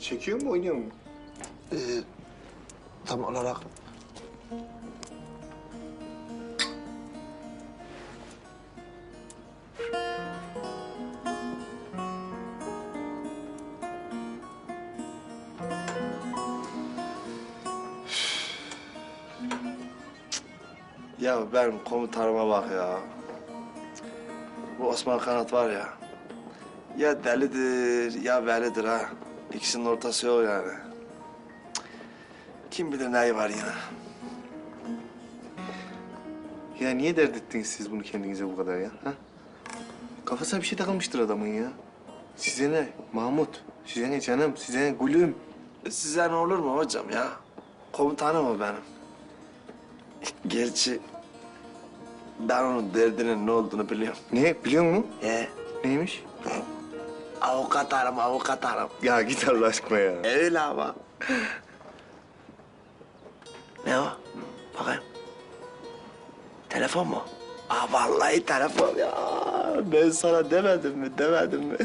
Çekiyor mu oynuyor mu? Ee, tam olarak Ya ben komutanıma bak ya. Bu Osman Kanat var ya. Ya delidir ya velidir ha. İkisinin ortası yok yani. Kim bilir neyi var yine. Ya niye dert ettiniz siz bunu kendinize bu kadar ya? Ha? Kafasına bir şey takılmıştır adamın ya. Size ne Mahmut? Size ne canım? Size ne gülüm? E, Size ne olur mu hocam ya? Komutanım o benim. Gerçi ben onun derdinin ne olduğunu biliyorum. Ne biliyor musun? E, Neymiş? Avukat arım, avukat arım. Ya git Allah aşkına ya. Öyle ama. ne o? Bakayım. Telefon mu? Aa vallahi telefon ya. Ben sana demedim mi, demedim mi?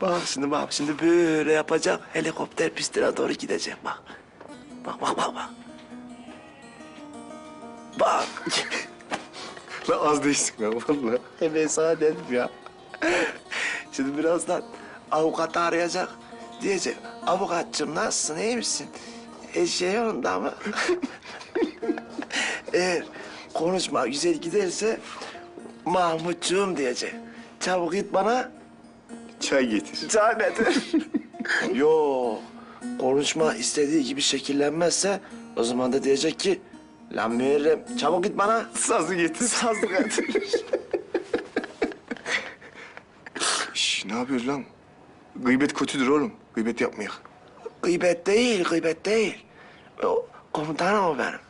bak şimdi bak, şimdi böyle yapacak. Helikopter pistine doğru gidecek bak. Bak, bak, bak, bak. Bak. Lan az değiştik lan vallahi. E ben sana dedim ya. Şimdi birazdan avukatı arayacak. Diyecek, avukatçım nasılsın, iyi misin? E şey yolunda mı? Eğer konuşma güzel giderse Mahmutcuğum diyecek. Çabuk git bana Çay getir. çay getir. Yok, konuşma istediği gibi şekillenmezse o zaman da diyecek ki Lan Müerrem çabuk git bana Sazı getir. sazlı getir. ne yapıyoruz lan? Gıybet kötüdür oğlum. Gıybet yapmayak. Gıybet değil, gıybet değil. O, komutanım o benim.